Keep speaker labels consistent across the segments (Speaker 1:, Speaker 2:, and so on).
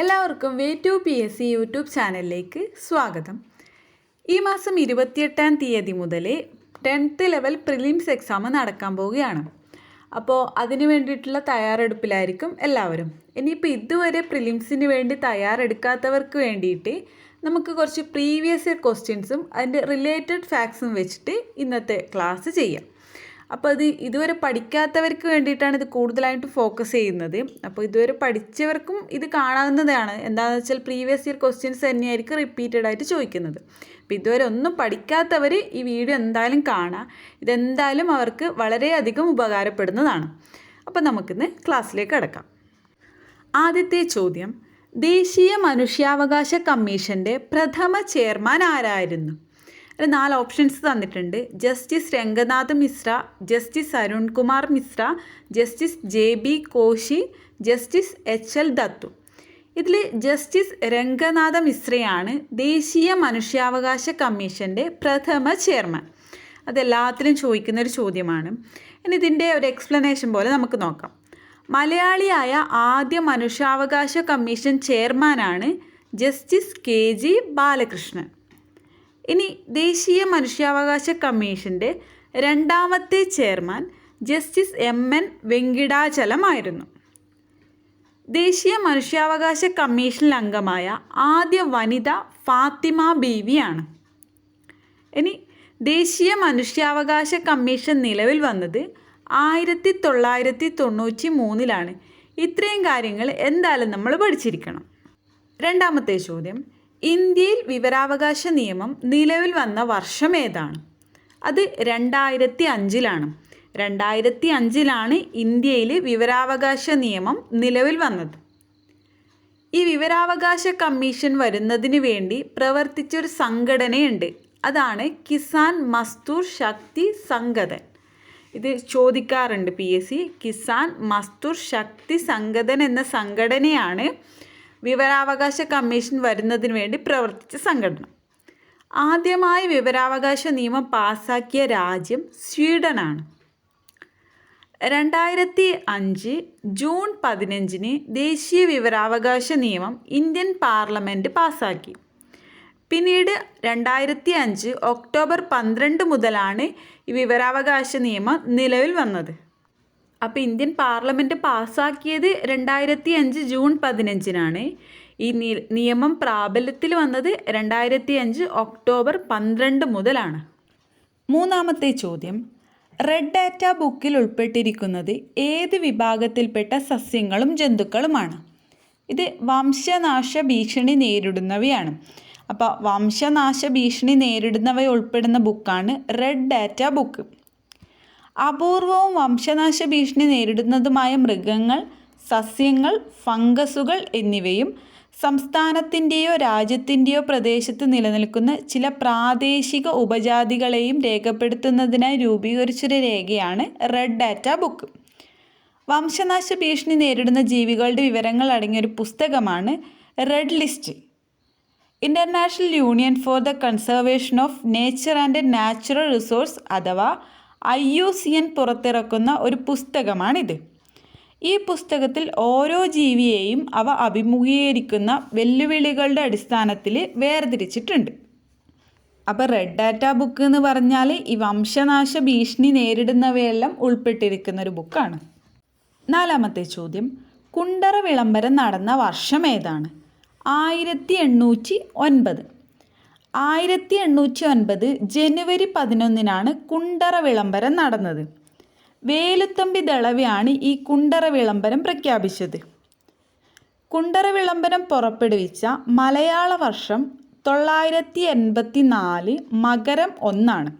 Speaker 1: എല്ലാവർക്കും way to P S C YouTube ചാനലിലേക്ക് സ്വാഗതം. ഈ മാസം ഇരുപത്തിയെട്ടാം തീയതി മുതൽ ടെൻത്ത് ലെവൽ പ്രിലിംസ് എക്സാം നടക്കാൻ പോവുകയാണ്. അപ്പോൾ അതിന് വേണ്ടിയിട്ടുള്ള തയ്യാറെടുപ്പിലായിരിക്കും എല്ലാവരും. ഇനിയിപ്പോൾ ഇതുവരെ പ്രിലിംസിന് വേണ്ടി തയ്യാറെടുക്കാത്തവർക്ക് വേണ്ടിയിട്ട് നമുക്ക് കുറച്ച് പ്രീവിയസ് ഇയർ ക്വസ്റ്റ്യൻസും അതിന്റെ റിലേറ്റഡ് ഫാക്ട്സും വെച്ചിട്ട് ഇന്നത്തെ ക്ലാസ് ചെയ്യാം. അപ്പോൾ അത് ഇതുവരെ പഠിക്കാത്തവർക്ക് വേണ്ടിയിട്ടാണ് ഇത് കൂടുതലായിട്ട് ഫോക്കസ് ചെയ്യുന്നത്. അപ്പോൾ ഇതുവരെ പഠിച്ചവർക്കും ഇത് കാണാവുന്നതാണ്. എന്താണെന്ന് വെച്ചാൽ പ്രീവിയസ് ഇയർ ക്വസ്റ്റ്യൻസ് തന്നെയായിരിക്കും റിപ്പീറ്റഡ് ആയിട്ട് ചോദിക്കുന്നത്. അപ്പോൾ ഇതുവരെ ഒന്നും പഠിക്കാത്തവർ ഈ വീഡിയോ എന്തായാലും കാണാം. ഇതെന്തായാലും അവർക്ക് വളരെയധികം ഉപകാരപ്പെടുന്നതാണ്. അപ്പോൾ നമുക്കിന്ന് ക്ലാസ്സിലേക്ക് കിടക്കാം. ആദ്യത്തെ ചോദ്യം. ദേശീയ മനുഷ്യാവകാശ കമ്മീഷന്റെ പ്രഥമ ചെയർമാൻ ആരായിരുന്നു? അതിൽ നാല് ഓപ്ഷൻസ് തന്നിട്ടുണ്ട്. Justice Ranganath Mishra justice Arunkumar Mishra justice J B Koshy justice H L Dattu. ഇതിൽ ജസ്റ്റിസ് രംഗനാഥ മിശ്രയാണ് ദേശീയ മനുഷ്യാവകാശ കമ്മീഷന്റെ പ്രഥമ ചെയർമാൻ. അതെല്ലാത്തിലും ചോദിക്കുന്ന ഒരു ചോദ്യമാണ്. ഇനി ഇതിന്റെ ഒരു എക്സ്പ്ലനേഷൻ പോലെ നമുക്ക് നോക്കാം. മലയാളിയായ ആദ്യ മനുഷ്യാവകാശ കമ്മീഷൻ ചെയർമാനാണ് ജസ്റ്റിസ് കെ ജി ബാലകൃഷ്ണൻ. ഇനി ദേശീയ മനുഷ്യാവകാശ കമ്മീഷന്റെ രണ്ടാമത്തെ ചെയർമാൻ ജസ്റ്റിസ് എം എൻ വെങ്കിടാചലമായിരുന്നു. ദേശീയ മനുഷ്യാവകാശ കമ്മീഷനിൽ അംഗമായ ആദ്യ വനിത ഫാത്തിമ ബീവിയാണ്. ഇനി ദേശീയ മനുഷ്യാവകാശ കമ്മീഷൻ നിലവിൽ വന്നത് ആയിരത്തി തൊള്ളായിരത്തി തൊണ്ണൂറ്റി മൂന്നിലാണ് ഇത്രയും കാര്യങ്ങൾ എന്തായാലും നമ്മൾ പഠിച്ചിരിക്കണം. രണ്ടാമത്തെ ചോദ്യം. ഇന്ത്യയിൽ വിവരാവകാശ നിയമം നിലവിൽ വന്ന വർഷം ഏതാണ്? അത് രണ്ടായിരത്തി അഞ്ചിലാണ് രണ്ടായിരത്തി അഞ്ചിലാണ് ഇന്ത്യയിൽ വിവരാവകാശ നിയമം നിലവിൽ വന്നത്. ഈ വിവരാവകാശ കമ്മീഷൻ വരുന്നതിന് വേണ്ടി പ്രവർത്തിച്ചൊരു സംഘടനയുണ്ട്. അതാണ് കിസാൻ മസ്തൂർ ശക്തി സംഗതൻ. ഇത് ചോദിക്കാറുണ്ട് P S C. Kisan Mazdoor Shakti Sangathan എന്ന സംഘടനയാണ് വിവരാവകാശ കമ്മീഷൻ വരുന്നതിന് വേണ്ടി പ്രവർത്തിച്ച സംഘടന. ആദ്യമായി വിവരാവകാശ നിയമം പാസാക്കിയ രാജ്യം സ്വീഡനാണ്. രണ്ടായിരത്തി അഞ്ച് ജൂൺ പതിനഞ്ചിന് ദേശീയ വിവരാവകാശ നിയമം ഇന്ത്യൻ പാർലമെന്റ് പാസാക്കി. പിന്നീട് രണ്ടായിരത്തി അഞ്ച് ഒക്ടോബർ പന്ത്രണ്ട് മുതലാണ് ഈ വിവരാവകാശ നിയമം നിലവിൽ വന്നത്. അപ്പോൾ ഇന്ത്യൻ പാർലമെന്റ് പാസ്സാക്കിയത് രണ്ടായിരത്തി അഞ്ച് ജൂൺ പതിനഞ്ചിനാണ്. ഈ നിയമം പ്രാബല്യത്തിൽ വന്നത് രണ്ടായിരത്തി അഞ്ച് ഒക്ടോബർ പന്ത്രണ്ട് മുതലാണ്. മൂന്നാമത്തെ ചോദ്യം. റെഡ് ഡാറ്റ ബുക്കിൽ ഉൾപ്പെട്ടിരിക്കുന്നത് ഏത് വിഭാഗത്തിൽപ്പെട്ട സസ്യങ്ങളും ജന്തുക്കളുമാണ്? ഇത് വംശനാശ ഭീഷണി നേരിടുന്നവയാണ്. അപ്പോൾ വംശനാശ ഭീഷണി നേരിടുന്നവ ഉൾപ്പെടുന്ന ബുക്കാണ് റെഡ് ഡാറ്റ ബുക്ക്. അപൂർവവും വംശനാശ ഭീഷണി നേരിടുന്നതുമായ മൃഗങ്ങൾ സസ്യങ്ങൾ ഫംഗസുകൾ എന്നിവയും സംസ്ഥാനത്തിന്റെയോ രാജ്യത്തിന്റെയോ പ്രദേശത്ത് നിലനിൽക്കുന്ന ചില പ്രാദേശിക ഉപജാതികളെയും രേഖപ്പെടുത്തുന്നതിനായി രൂപീകരിച്ചൊരു രേഖയാണ് റെഡ് ഡാറ്റ ബുക്ക് വംശനാശ ഭീഷണി നേരിടുന്ന ജീവികളുടെ വിവരങ്ങൾ അടങ്ങിയ ഒരു പുസ്തകമാണ് Red List International Union for the Conservation of Nature and Natural Resource അഥവാ ഐ യു സി എൻ പുറത്തിറക്കുന്ന ഒരു പുസ്തകമാണിത്. ഈ പുസ്തകത്തിൽ ഓരോ ജീവിയെയും അവ അഭിമുഖീകരിക്കുന്ന വെല്ലുവിളികളുടെ അടിസ്ഥാനത്തിൽ വേർതിരിച്ചിട്ടുണ്ട്. അപ്പോൾ റെഡ് ഡാറ്റ ബുക്ക് എന്ന് പറഞ്ഞാൽ ഈ വംശനാശ ഭീഷണി നേരിടുന്നവയെല്ലാം ഉൾപ്പെട്ടിരിക്കുന്ന ഒരു ബുക്കാണ്. നാലാമത്തെ ചോദ്യം. കുണ്ടറ വിളംബരം നടന്ന വർഷം ഏതാണ്? ആയിരത്തി എണ്ണൂറ്റി ഒൻപത്. ആയിരത്തി എണ്ണൂറ്റി ഒൻപത് ജനുവരി പതിനൊന്നിനാണ് കുണ്ടറ വിളംബരം നടന്നത്. വേലുത്തമ്പി ദളവയാണ് ഈ കുണ്ടറ വിളംബരം പ്രഖ്യാപിച്ചത്. കുണ്ടറ വിളംബരം പുറപ്പെടുവിച്ച മലയാള വർഷം തൊള്ളായിരത്തി എൺപത്തി നാല് മകരം ഒന്നാണ്.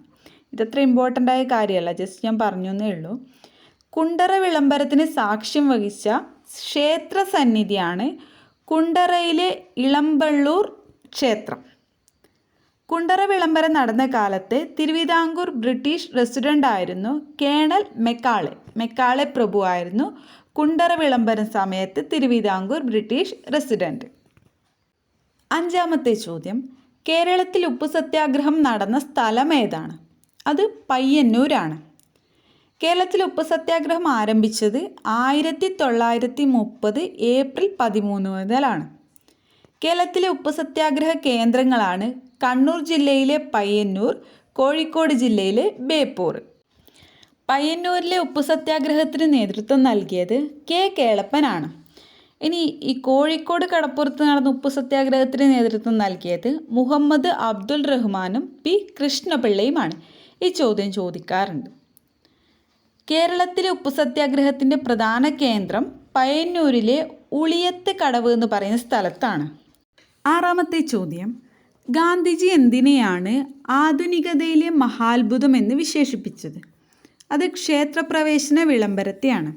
Speaker 1: ഇതത്ര ഇമ്പോർട്ടന്റ് ആയ കാര്യമല്ല ജസ്റ്റ് ഞാൻ പറഞ്ഞു എന്നേ ഉള്ളൂ. കുണ്ടറ വിളംബരത്തിന് സാക്ഷ്യം വഹിച്ച ക്ഷേത്ര സന്നിധിയാണ് കുണ്ടറയിലെ ഇളമ്പള്ളൂർ ക്ഷേത്രം. കുണ്ടറ വിളംബരം നടന്ന കാലത്ത് തിരുവിതാംകൂർ ബ്രിട്ടീഷ് റെസിഡന്റ് ആയിരുന്നു കേണൽ മെക്കാളെ. മെക്കാളെ പ്രഭു ആയിരുന്നു കുണ്ടറ വിളംബരം സമയത്ത് തിരുവിതാംകൂർ ബ്രിട്ടീഷ് റെസിഡന്റ് അഞ്ചാമത്തെ ചോദ്യം കേരളത്തിൽ ഉപ്പ് സത്യാഗ്രഹം നടന്ന സ്ഥലം ഏതാണ്? അത് പയ്യന്നൂരാണ്. കേരളത്തിൽ ഉപ്പ് സത്യാഗ്രഹം ആരംഭിച്ചത് ആയിരത്തി തൊള്ളായിരത്തി മുപ്പത് ഏപ്രിൽ പതിമൂന്ന് മുതലാണ്. കേരളത്തിലെ ഉപ്പ് സത്യാഗ്രഹ കേന്ദ്രങ്ങളാണ് കണ്ണൂർ ജില്ലയിലെ പയ്യന്നൂർ കോഴിക്കോട് ജില്ലയിലെ ബേപ്പൂർ. പയ്യന്നൂരിലെ ഉപ്പു സത്യാഗ്രഹത്തിന് നേതൃത്വം നൽകിയത് കെ കേളപ്പനാണ്. ഇനി ഈ കോഴിക്കോട് കടപ്പുറത്ത് നടന്ന ഉപ്പു സത്യാഗ്രഹത്തിന് നേതൃത്വം നൽകിയത് മുഹമ്മദ് അബ്ദുൽ റഹ്മാനും പി കൃഷ്ണപിള്ളയുമാണ്. ഈ ചോദ്യം ചോദിക്കാറുണ്ട്. കേരളത്തിലെ ഉപ്പു സത്യാഗ്രഹത്തിന്റെ പ്രധാന കേന്ദ്രം പയ്യന്നൂരിലെ ഉളിയത്ത് കടവ് എന്ന് പറയുന്ന സ്ഥലത്താണ്. ആറാമത്തെ ചോദ്യം. ഗാന്ധിജി എന്തിനെയാണ് ആധുനികതയിലെ മഹാത്ഭുതം എന്ന് വിശേഷിപ്പിച്ചത്? അത് ക്ഷേത്രപ്രവേശന വിളംബരത്തെയാണ്.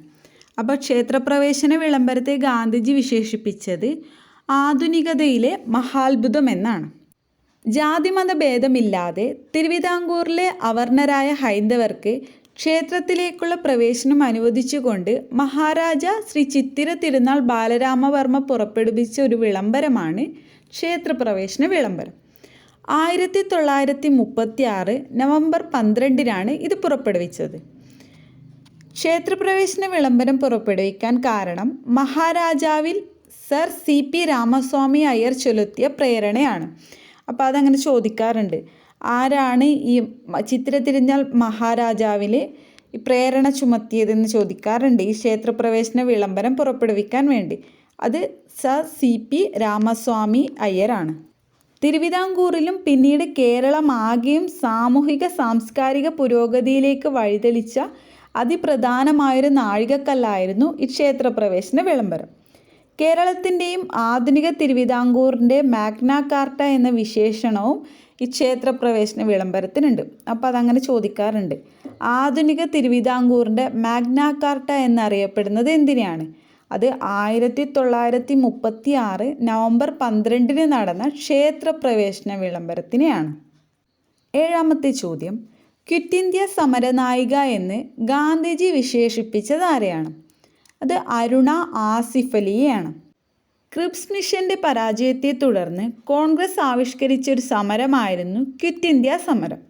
Speaker 1: അപ്പോൾ ക്ഷേത്രപ്രവേശന വിളംബരത്തെ ഗാന്ധിജി വിശേഷിപ്പിച്ചത് ആധുനികതയിലെ മഹാത്ഭുതം എന്നാണ്. ജാതിമത ഭേദമില്ലാതെ തിരുവിതാംകൂറിലെ അവർണരായ ഹൈന്ദവർക്ക് ക്ഷേത്രത്തിലേക്കുള്ള പ്രവേശനം അനുവദിച്ചുകൊണ്ട് മഹാരാജ ശ്രീ ചിത്തിര തിരുനാൾ ബാലരാമവർമ്മ പുറപ്പെടുവിച്ച ഒരു വിളംബരമാണ് ക്ഷേത്രപ്രവേശന വിളംബരം. ആയിരത്തി തൊള്ളായിരത്തി മുപ്പത്തി ആറ് നവംബർ പന്ത്രണ്ടിനാണ് ഇത് പുറപ്പെടുവിച്ചത്. ക്ഷേത്രപ്രവേശന വിളംബരം പുറപ്പെടുവിക്കാൻ കാരണം മഹാരാജാവിൽ sir C P Ramaswamy Iyer ചൊലുത്തിയ പ്രേരണയാണ്. അപ്പോൾ അതങ്ങനെ ചോദിക്കാറുണ്ട്. ആരാണ് ഈ ചിത്ര തിരിഞ്ഞാൽ മഹാരാജാവിൽ പ്രേരണ ചുമത്തിയതെന്ന് ചോദിക്കാറുണ്ട് ഈ ക്ഷേത്രപ്രവേശന വിളംബരം പുറപ്പെടുവിക്കാൻ വേണ്ടി. അത് സർ സി പി രാമസ്വാമി അയ്യരാണ്. തിരുവിതാംകൂറിലും പിന്നീട് കേരളമാകെയും സാമൂഹിക സാംസ്കാരിക പുരോഗതിയിലേക്ക് വഴിതെളിച്ച അതിപ്രധാനമായൊരു നാഴികക്കല്ലായിരുന്നു ഈ ക്ഷേത്രപ്രവേശന വിളംബരം. കേരളത്തിന്റെയും ആധുനിക തിരുവിതാംകൂറിന്റെ മാഗ്നാകാർട്ട എന്ന വിശേഷണവും ഈ ക്ഷേത്രപ്രവേശന വിളംബരത്തിനുണ്ട്. അപ്പോൾ അതങ്ങനെ ചോദിക്കാറുണ്ട്. ആധുനിക തിരുവിതാംകൂറിന്റെ മാഗ്നാകാർട്ട എന്നറിയപ്പെടുന്നത് എന്തിനെയാണ്? അത് ആയിരത്തി തൊള്ളായിരത്തി മുപ്പത്തി ആറ് നവംബർ പന്ത്രണ്ടിന് നടന്ന ക്ഷേത്രപ്രവേശന വിളംബരത്തിനെയാണ്. ഏഴാമത്തെ ചോദ്യം ക്വിറ്റ് ഇന്ത്യ സമരനായിക എന്ന് ഗാന്ധിജി വിശേഷിപ്പിച്ചത് ആരെയാണ്? അത് അരുണ ആസിഫ് അലിയെയാണ്. ക്രിപ്സ് മിഷന്റെ പരാജയത്തെ തുടർന്ന് കോൺഗ്രസ് ആവിഷ്കരിച്ച ഒരു സമരമായിരുന്നു ക്വിറ്റ് ഇന്ത്യ സമരം.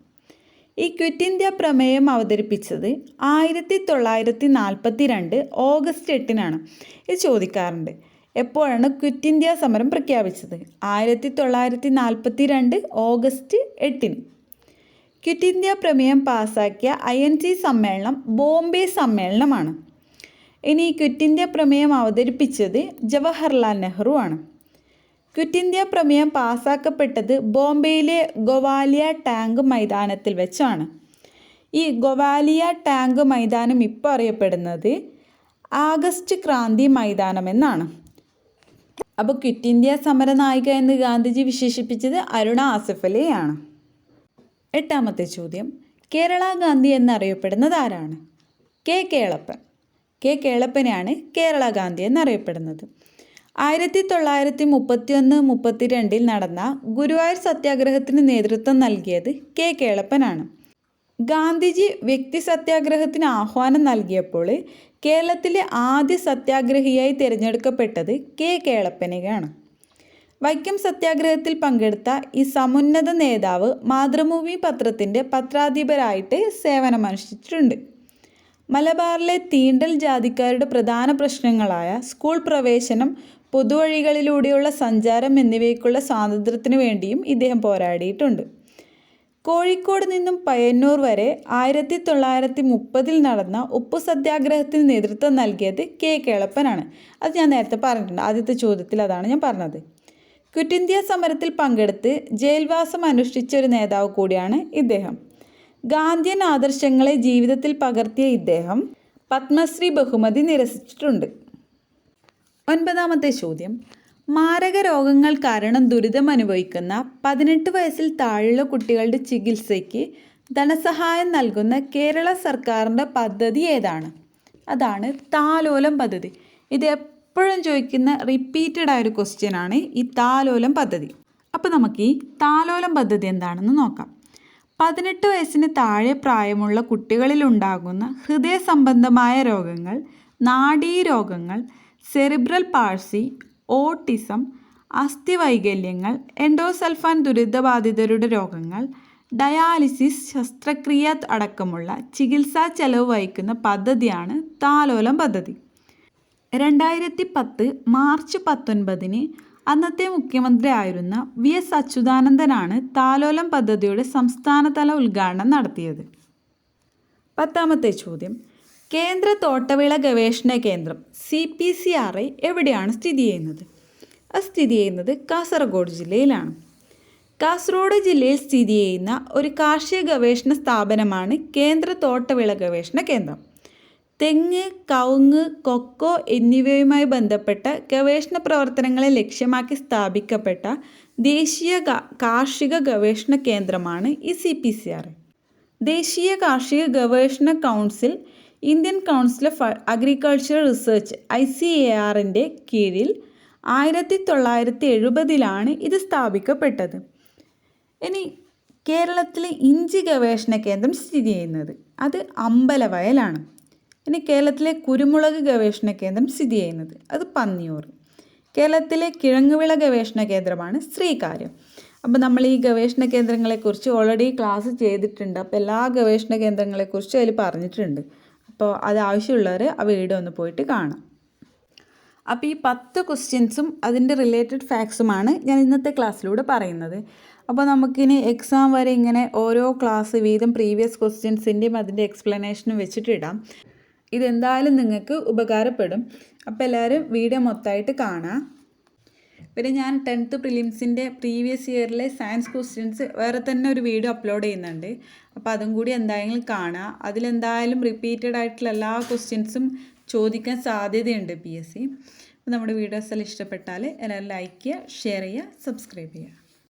Speaker 1: ഈ ക്വിറ്റ് ഇന്ത്യ പ്രമേയം അവതരിപ്പിച്ചത് ആയിരത്തി തൊള്ളായിരത്തി നാൽപ്പത്തി രണ്ട് ഓഗസ്റ്റ് എട്ടിനാണ്. ഇത് ചോദിക്കാറുണ്ട് എപ്പോഴാണ് ക്വിറ്റ് ഇന്ത്യ സമരം പ്രഖ്യാപിച്ചത്? ആയിരത്തി തൊള്ളായിരത്തി നാൽപ്പത്തി രണ്ട് ഓഗസ്റ്റ് എട്ടിന്. ക്വിറ്റ് ഇന്ത്യ പ്രമേയം പാസാക്കിയ ഐ എൻ സി സമ്മേളനം ബോംബെ സമ്മേളനമാണ്. ഇനി ക്വിറ്റ് ഇന്ത്യ പ്രമേയം അവതരിപ്പിച്ചത് ജവഹർലാൽ നെഹ്റു ആണ്. ക്വിറ്റ് ഇന്ത്യ പ്രമേയം പാസാക്കപ്പെട്ടത് ബോംബെയിലെ ഗൊവാലിയ ടാങ്ക് മൈതാനത്തിൽ വെച്ചാണ്. ഈ ഗൊവാലിയ ടാങ്ക് മൈതാനം ഇപ്പോൾ അറിയപ്പെടുന്നത് ആഗസ്റ്റ് ക്രാന്തി മൈതാനം എന്നാണ് അപ്പോൾ ക്വിറ്റ് ഇന്ത്യ സമര നായിക എന്ന് ഗാന്ധിജി വിശേഷിപ്പിച്ചത് അരുണ ആസിഫ് അലിയാണ് എട്ടാമത്തെ ചോദ്യം. കേരള ഗാന്ധി എന്നറിയപ്പെടുന്നത് ആരാണ്? കെ കേളപ്പൻ. കെ കേളപ്പനെയാണ് കേരള ഗാന്ധി എന്നറിയപ്പെടുന്നത്. ആയിരത്തി തൊള്ളായിരത്തി മുപ്പത്തിയൊന്ന് മുപ്പത്തിരണ്ടിൽ നടന്ന ഗുരുവായൂർ സത്യാഗ്രഹത്തിന് നേതൃത്വം നൽകിയത് കെ കേളപ്പനാണ്. ഗാന്ധിജി വ്യക്തി സത്യാഗ്രഹത്തിന് ആഹ്വാനം നൽകിയപ്പോൾ കേരളത്തിലെ ആദ്യ സത്യാഗ്രഹിയായി തിരഞ്ഞെടുക്കപ്പെട്ടത് കെ കേളപ്പനെയാണ്. വൈക്കം സത്യാഗ്രഹത്തിൽ പങ്കെടുത്ത ഈ സമുന്നത നേതാവ് മാതൃഭൂമി പത്രത്തിന്റെ പത്രാധിപരായിട്ട് സേവനമനുഷ്ഠിച്ചിട്ടുണ്ട്. മലബാറിലെ തീണ്ടൽ ജാതിക്കാരുടെ പ്രധാന പ്രശ്നങ്ങളായ സ്കൂൾ പ്രവേശനം പൊതുവഴികളിലൂടെയുള്ള സഞ്ചാരം എന്നിവയ്ക്കുള്ള സ്വാതന്ത്ര്യത്തിന് വേണ്ടിയും ഇദ്ദേഹം പോരാടിയിട്ടുണ്ട്. കോഴിക്കോട് നിന്നും പയ്യന്നൂർ വരെ ആയിരത്തി തൊള്ളായിരത്തി മുപ്പതിൽ നടന്ന ഉപ്പു സത്യാഗ്രഹത്തിന് നേതൃത്വം നൽകിയത് കെ കേളപ്പനാണ്. അത് ഞാൻ നേരത്തെ പറഞ്ഞിട്ടുണ്ട്. ആദ്യത്തെ ചോദ്യത്തിൽ അതാണ് ഞാൻ പറഞ്ഞത്. ക്വിറ്റ് ഇന്ത്യ സമരത്തിൽ പങ്കെടുത്ത് ജയിൽവാസം അനുഷ്ഠിച്ച ഒരു നേതാവ് കൂടിയാണ് ഇദ്ദേഹം. ഗാന്ധിയൻ ആദർശങ്ങളെ ജീവിതത്തിൽ പകർത്തിയ ഇദ്ദേഹം പത്മശ്രീ ബഹുമതി നിരസിച്ചിട്ടുണ്ട്. ഒൻപതാമത്തെ ചോദ്യം. മാരക രോഗങ്ങൾ കാരണം ദുരിതം അനുഭവിക്കുന്ന പതിനെട്ട് വയസ്സിൽ താഴെയുള്ള കുട്ടികളുടെ ചികിത്സയ്ക്ക് ധനസഹായം നൽകുന്ന കേരള സർക്കാരിന്റെ പദ്ധതി ഏതാണ്? അതാണ് താലോലം പദ്ധതി. ഇത് എപ്പോഴും ചോദിക്കുന്ന റിപ്പീറ്റഡ് ആയ ഒരു ക്വസ്റ്റ്യൻ ആണ് ഈ താലോലം പദ്ധതി. അപ്പോൾ നമുക്ക് ഈ താലോലം പദ്ധതി എന്താണെന്ന് നോക്കാം. പതിനെട്ട് വയസ്സിന് താഴെ പ്രായമുള്ള കുട്ടികളിലുണ്ടാകുന്ന ഹൃദയ സംബന്ധമായ രോഗങ്ങൾ നാഡീരോഗങ്ങൾ സെറിബ്രൽ പാഴ്സി ഓട്ടിസം അസ്ഥിവൈകല്യങ്ങൾ എൻഡോസൽഫാൻ ദുരിതബാധിതരുടെ രോഗങ്ങൾ ഡയാലിസിസ് ശസ്ത്രക്രിയ അടക്കമുള്ള ചികിത്സാ ചെലവ് വഹിക്കുന്ന പദ്ധതിയാണ് താലോലം പദ്ധതി. രണ്ടായിരത്തി പത്ത് മാർച്ച് പത്തൊൻപതിന് അന്നത്തെ മുഖ്യമന്ത്രി ആയിരുന്ന വി എസ് അച്യുതാനന്ദനാണ് താലോലം പദ്ധതിയുടെ സംസ്ഥാനതല ഉദ്ഘാടനം നടത്തിയത്. പത്താമത്തെ ചോദ്യം. കേന്ദ്ര തോട്ടവിള ഗവേഷണ കേന്ദ്രം C P C R I എവിടെയാണ് സ്ഥിതി ചെയ്യുന്നത്? അത് സ്ഥിതി ചെയ്യുന്നത് കാസർഗോഡ് ജില്ലയിലാണ്. കാസർഗോഡ് ജില്ലയിൽ സ്ഥിതി ചെയ്യുന്ന ഒരു കാർഷിക ഗവേഷണ സ്ഥാപനമാണ് കേന്ദ്ര തോട്ടവിള ഗവേഷണ കേന്ദ്രം. തെങ്ങ് കവുങ്ങ് കൊക്കോ എന്നിവയുമായി ബന്ധപ്പെട്ട ഗവേഷണ പ്രവർത്തനങ്ങളെ ലക്ഷ്യമാക്കി സ്ഥാപിക്കപ്പെട്ട ദേശീയ കാർഷിക ഗവേഷണ കേന്ദ്രമാണ് ഈ സി പി സി ആർ ദേശീയ കാർഷിക ഗവേഷണ council Indian Council of Agricultural Research I C A ആറിന്റെ കീഴിൽ ആയിരത്തി തൊള്ളായിരത്തി എഴുപതിലാണ് ഇത് സ്ഥാപിക്കപ്പെട്ടത്. ഇനി കേരളത്തിലെ ഇഞ്ചി ഗവേഷണ കേന്ദ്രം സ്ഥിതി ചെയ്യുന്നത്. അത് അമ്പലവയലാണ്. ഇനി കേരളത്തിലെ കുരുമുളക് ഗവേഷണ കേന്ദ്രം സ്ഥിതി ചെയ്യുന്നത്. അത് പന്നിയൂർ. കേരളത്തിലെ കിഴങ്ങുവിള ഗവേഷണ കേന്ദ്രമാണ് ശ്രീകാര്യം. അപ്പോൾ നമ്മൾ ഈ ഗവേഷണ കേന്ദ്രങ്ങളെക്കുറിച്ച് ഓൾറെഡി ക്ലാസ് ചെയ്തിട്ടുണ്ട്. അപ്പോൾ എല്ലാ ഗവേഷണ കേന്ദ്രങ്ങളെക്കുറിച്ചും അതിൽ പറഞ്ഞിട്ടുണ്ട്. അപ്പോൾ അത് ആവശ്യമുള്ളവർ ആ വീഡിയോ ഒന്ന് പോയിട്ട് കാണാം. അപ്പോൾ ഈ പത്ത് ക്വസ്റ്റ്യൻസും അതിന്റെ റിലേറ്റഡ് ഫാക്ട്സുമാണ് ഞാൻ ഇന്നത്തെ ക്ലാസ്സിലൂടെ പറയുന്നത്. അപ്പോൾ നമുക്കിനി എക്സാം വരെ ഇങ്ങനെ ഓരോ ക്ലാസ് വീതം പ്രീവിയസ് ക്വസ്റ്റ്യൻസിന്റെയും അതിന്റെ എക്സ്പ്ലനേഷനും വെച്ചിട്ടിടാം. ഇതെന്തായാലും നിങ്ങൾക്ക് ഉപകാരപ്പെടും. അപ്പോൾ എല്ലാവരും വീഡിയോ മൊത്തമായിട്ട് കാണാം. പിന്നെ ഞാൻ ടെൻത്ത് പ്രിലിംസിന്റെ പ്രീവിയസ് ഇയറിലെ സയൻസ് ക്വസ്റ്റ്യൻസ് വേറെ തന്നെ ഒരു വീഡിയോ അപ്ലോഡ് ചെയ്യുന്നുണ്ട്. അപ്പോൾ അതും കൂടി എന്തായാലും കാണുക അതിലെന്തായാലും റിപ്പീറ്റഡ് ആയിട്ടുള്ള എല്ലാ ക്വസ്റ്റ്യൻസും ചോദിക്കാൻ സാധ്യതയുണ്ട് പി എസ് സി. അപ്പോൾ നമ്മുടെ വീഡിയോസ് എല്ലാം ഇഷ്ടപ്പെട്ടാൽ എല്ലാവരും ലൈക്ക് ചെയ്യുക ഷെയർ ചെയ്യുക സബ്സ്ക്രൈബ് ചെയ്യുക.